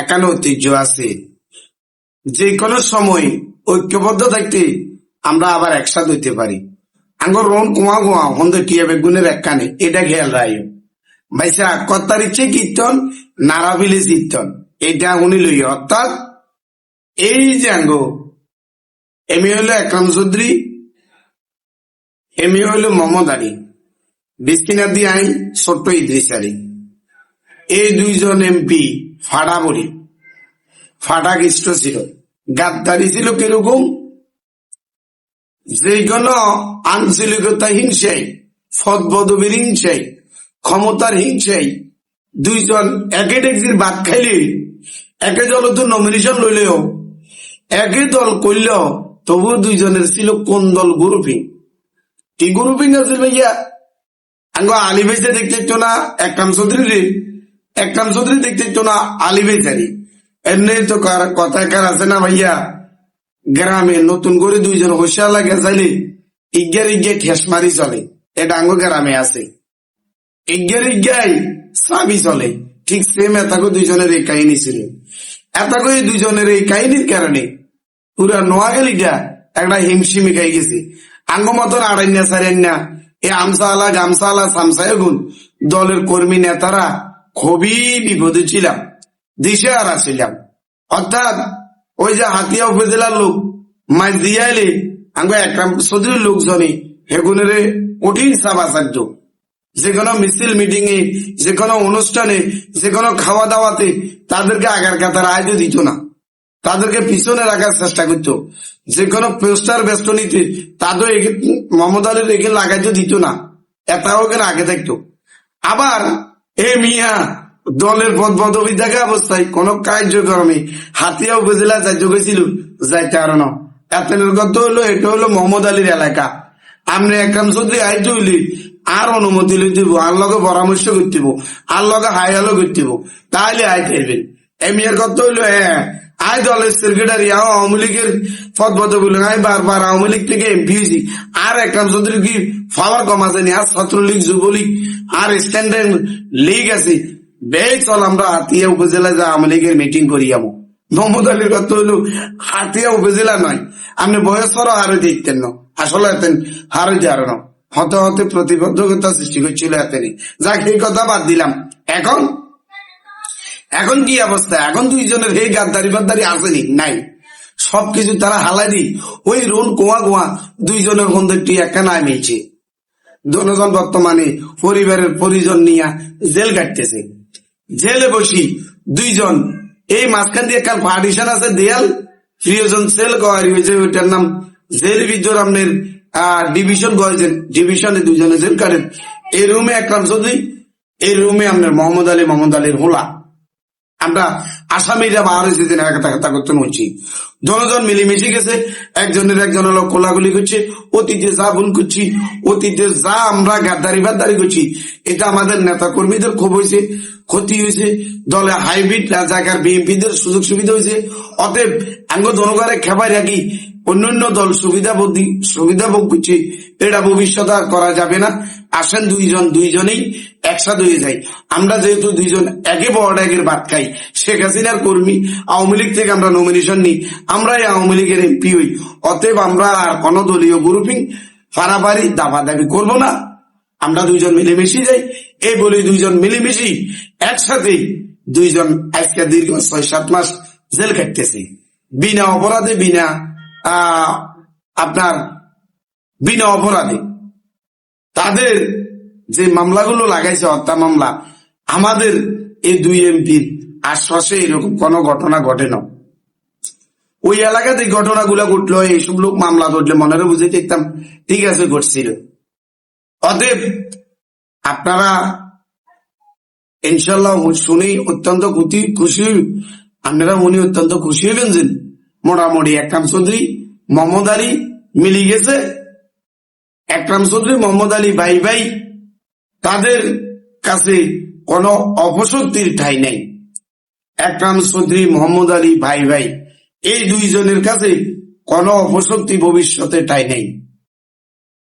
একানো ঐতিহ্য আছে। যে কোনো সময় ঐক্যবদ্ধ থাকতে আমরা আবার একসাথে হইতে পারি। আঙ্গর রন কুয়া কুয়া, হন্দে টিয়া বেগুনের একখানে এটা খেয়াল রায় ভাইসা কত্তার ইচ্ছে কীর্তন নারাবিলি কীর্তন, এটা উনি লই অর্থাৎ এই যে আঙ্গ এমি হইল একরাম চৌধুরী এমি হইল মোহাম্মদ আলী বিস্কিনাদি আইন ছোট্ট ইদ্রিস আলী এই দুইজন এমপি ফাটা বলি। ফাটা কৃষ্ট ছিল। গাদ্দারি ছিল কীরকম? যে কোনো আঞ্চলিকতা হিংসাই ফদ পদবীর হিংসাই, ক্ষমতার হিংসাই, দুইজন একে ডেক্সির ভাত খাইলে, একে দল তো নমিনেশন লইলেও, একে দল করলেও তবু দুইজনের ছিল কোন দল গ্রুপিং কি গ্রুপিং আছে ভাইয়া? আঙ্গ আলী ভাইসে দেখতে না একরাম চৌধুরী একরাম চৌধুরী দেখতে না আলী ভাইসারি এমনি তো কথায় কার আছে না ভাইয়া? গ্রামে নতুন করে দুইজন হোসিয়া লাগে চাইলে ইজ্ঞার ইজ্ঞে ঠেস মারি চলে। এটা আঙ্গ গ্রামে আছে। ইজ্ঞার ইজ্ঞাই সাবি চলে। ঠিক সেম এতাকো দুইজনের এই কাহিনী ছিল। এতাকো এই দুইজনের এই কাহিনীর কারণে পুরা নোয়াখালীটা একটা হিমশিমি খাই গেছে। আঙ্গ মতন আড়াইনা সারাইনা এই আমসালা, গামসালা সামসায় গুণ দলের কর্মী নেতারা খুবই বিপদে ছিলাম দিশে আর ছিলাম। অর্থাৎ ওই যে হাতিয়া উপজেলার লোক, মাছ দিয়ে এলে আঙ্গ একরাম চৌধুরীর লোকজনে হেগুনের কঠিন সাবাসার্য যে কোনো মিছিল মিটিং এ যে কোনো অনুষ্ঠানে, যে কোনো খাওয়া দাওয়াতে তাদেরকে আগার কাতার আয়ও দিত না। তাদেরকে পিছনে রাখার চেষ্টা করতো। যে কোনো পোস্টার বেষ্টনীতে তাদের আলীর এখানে লাগাইতে দিত না। এটাও ওখানে আগে থাকতো। আবার এ মিয়া, দলের পদ পদবি দেখা অবস্থায় কোন কার্যক্রমে হাতিয়া উপজেলা যাইতে গেছিল যাইতে আর না। এতনের কত হলো এটা হলো মোহাম্মদ আলীর এলাকা। আমরা একাম চৌধুরী আইতে তুলি আর অনুমতি লই দিব, আর লগে পরামর্শ করতে আর লগে হাই আলো করতে তাহলে আই ফেরবেন এমিয়ার কথা হইল হ্যাঁ আই দলের সেক্রেটারি আওয়ামী লীগের পদ পদবি আমি বারবার আওয়ামী লীগ থেকে এমপি হয়েছি। আর একরাম চৌধুরী কি ফাওয়ার কম আছে নি? আর ছাত্রলীগ, যুবলীগ, আর স্ট্যান্ডার্ড লীগ আছে। বেশ চল আমরা হাতিয়া উপজেলায় যা আওয়ামী লীগের মিটিং করি যাব মোহাম্মদ আলীর কথা হইল হাতিয়া উপজেলা নয়। আপনি বয়স্কর হারে দেখতেন না। আসলে এতেন হারে যার না। হতে হতে প্রতিবদ্ধকতা সৃষ্টি করছিল এতেনি যাক, এই কথা বাদ দিলাম। এখন এখন কি অবস্থা? এখন দুইজনের হে গাদ্দারি বাদ্দারি আসেনি? নাই। সবকিছু তারা হালাই দি ওই রোন কোয়া কোয়া দুইজনের মধ্যে একটি একটা নামিয়েছে দুজন বর্তমানে পরিবারের পরিজন নিয়ে জেল কাটতেছে। জেলে বসি দুইজন। এই মাঝখান দিয়ে কাল পার্টিশন আছে দেয়াল। প্রিয়জন সেল কয়ারি হয়েছে, ওইটার নাম জেল ভিতর আপনার ডিভিশন গয়েছেন ডিভিশনে দুইজনে জেল কাটেন। এই রুমে একরাম চৌধুরী, এই রুমে আপনার মোহাম্মদ আলী, মোহাম্মদ আলীর হোলা। আমরা আসামিরা বার হয়েছে দিন একটা কথা করতে বলছি জনজন মিলেমিশে গেছে, একজনের একজন হলো কোলাগুলি করছে, অতীতে যা ভুল করছি, অতীতে যা আমরা গাদ্দারি বাদ্দারি করছি, এটা আমাদের নেতা কর্মীদের খুব হয়েছে ক্ষতি হয়েছে দলে হাইব্রিড জায়গার বিএনপিদের সুযোগ সুবিধা হয়েছে অতএব আঙ্গ জনগণে খেপাই রাখি, অন্যান্য দল সুবিধা সুবিধা ভোগ করছে, এটা ভবিষ্যৎ আর করা যাবে না, আসেন দুইজন দুইজনেই একসাথে হয়ে যায় আমরা যেহেতু দুইজন একে বড় একের ভাত খাই, শেখ হাসিনার কর্মী, আওয়ামী লীগ থেকে আমরা নমিনেশন নিই আমরাই আওয়ামী লীগের এমপি হই। অতএব আমরা আর কোন দলীয় গ্রুপিং ফারাফারি দাবা দাবি করব না। আমরা দুইজন মিলেমিশে যাই। এই বলে দুইজন মিলেমিশি একসাথে দুইজন আজকে দীর্ঘ ছয় সাত মাস জেল কাটতেছি। বিনা অপরাধে, বিনা আপনার, বিনা অপরাধে। তাদের যে মামলাগুলো লাগাইছে, হত্যা মামলা, আমাদের এই দুই এমপির আশ্বাসে এরকম কোন ঘটনা ঘটে না। ওই এলাকাতে ঘটনাগুলো ঘটলো, এইসব লোক মামলা ধরলে মনে বুঝে দেখতাম, ঠিক আছে ঘটছিল অতএব আপনারা ইনশাল্লাহ শুনে, অত্যন্ত খুশি খুশি, আপনারা উনি অত্যন্ত খুশি হইবেন যে মোটামুটি একরাম চৌধুরী, মোহাম্মদ আলী মিলি গেছে। একরাম চৌধুরী, মোহাম্মদ আলী ভাই ভাই, তাদের কাছে কোনো অপশক্তির ঠাই নেই। একরাম চৌধুরী, মোহাম্মদ আলী ভাই ভাই। এই দুইজনের কাছে কোন অপশক্তি ভবিষ্যতে ঠাই নেই।